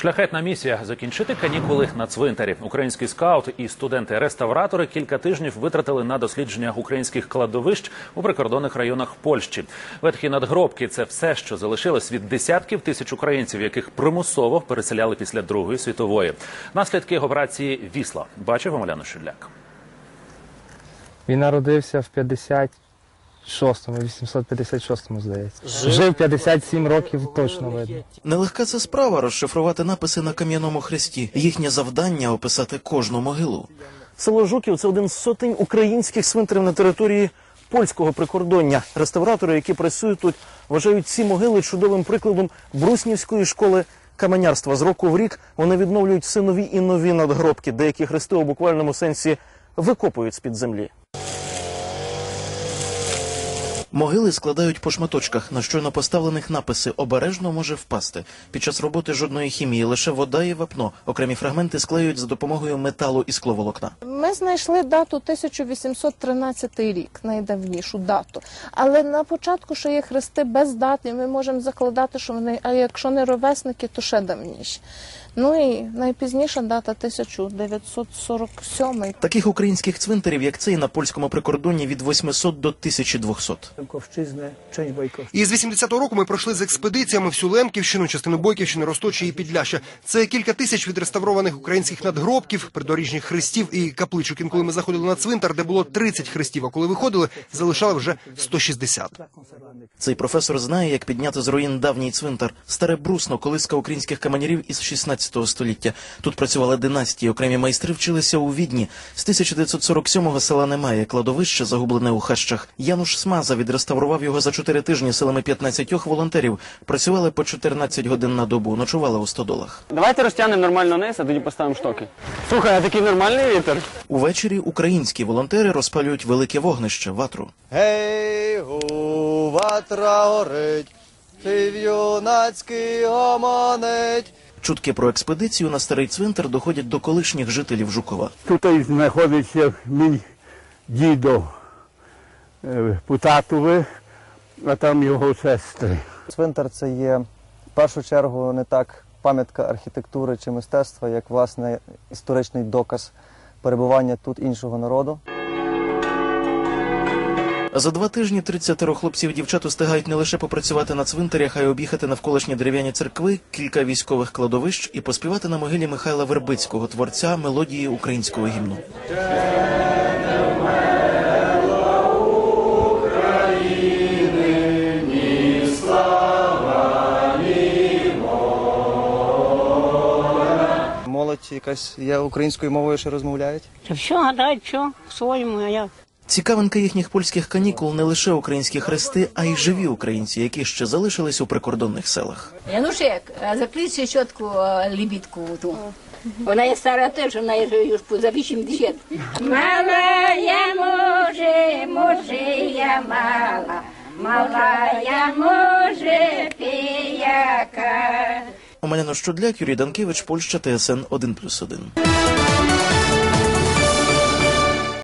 Шляхетна місія закінчити канікули на цвинтарі. Український скаут і студенти-реставратори кілька тижнів витратили на дослідження українських кладовищ у прикордонних районах Польщі. Ветхі надгробки це все, що залишилось від десятків тисяч українців, яких примусово переселяли після Другої світової. Наслідки операції Вісла бачив Омеляна Шуляк. Він народився в 56-му, 856-му, здається. Жив 57 років, точно видно. Нелегка це справа розшифрувати написи на кам'яному хресті. Їхнє завдання описати кожну могилу. Село Жуків це один з сотень українських цвинтарів на території польського прикордоння. Реставратори, які працюють тут, вважають ці могили чудовим прикладом бруснівської школи каменярства. З року в рік вони відновлюють все нові і нові надгробки. Деякі хрести у буквальному сенсі викопують з під землі. Могили складають по шматочках, на щойно поставлених написи обережно може впасти. Під час роботи жодної хімії, лише вода і вапно. Окремі фрагменти склеюють за допомогою металу і скловолокна. Ми знайшли дату 1813 рік, найдавнішу дату. Але на початку ще є хрести без дати. Ми можемо закладати, що вони, а якщо не ровесники, то ще давніші. Ну і найпізніша дата 1947. Таких українських цвинтарів, як цей, на польському прикордонні від 800 до 1200. Лемковщизни, część Бойков. І з 80-го року ми пройшли з експедиціями всю Лемківщину, частину Бойківщини, Росточі і Підляща. Це кілька тисяч відреставрованих українських надгробків, придоріжніх хрестів і капличок. Інколи ми заходили на цвинтар, де було 30 хрестів, а коли виходили, залишали вже 160. Цей професор знає, як підняти з руїн давній цвинтар. Старе брусно, колиска українських каменярів із 16 століття. Тут працювали династії, окремі майстри вчилися у Відні. З 1947-го села немає, кладовище загублене у хащах. Януш Смаза відреставрував його за 4 тижні силами 15 волонтерів. Працювали по 14 годин на добу, ночували у стодолах. Давайте розтягнемо нормально вниз, а тоді поставимо штоки. Слухай, а такий нормальний вітер. Увечері українські волонтери розпалюють велике вогнище, ватру. Гей, гу, ватра горить, юнацький гомонить. Чутки про експедицію на старий цвинтар доходять до колишніх жителів Жукова. Тут знаходиться мій дідо е, Путатове, а там його сестри. Цвинтар це є в першу чергу не так пам'ятка архітектури чи мистецтва, як власне історичний доказ перебування тут іншого народу. За два тижні 30 хлопців і дівчат устигають не лише попрацювати на цвинтарях, а й об'їхати навколишні дерев'яні церкви, кілька військових кладовищ і поспівати на могилі Михайла Вербицького, творця мелодії українського гімну. Молодь якась є українською мовою, що розмовляють. Та все гадають, що в своєму, а я. Цікавинка їхніх польських канікул не лише українські хрести, а й живі українці, які ще залишились у прикордонних селах. Янушек, а закличте щотку лібідку ту. Вона є стара теж, вона є за 80. Мала я може, може я мала, мала я може піяка. Омеляно Щодляк, Юрій Данкевич, Польща, ТСН 1+,1.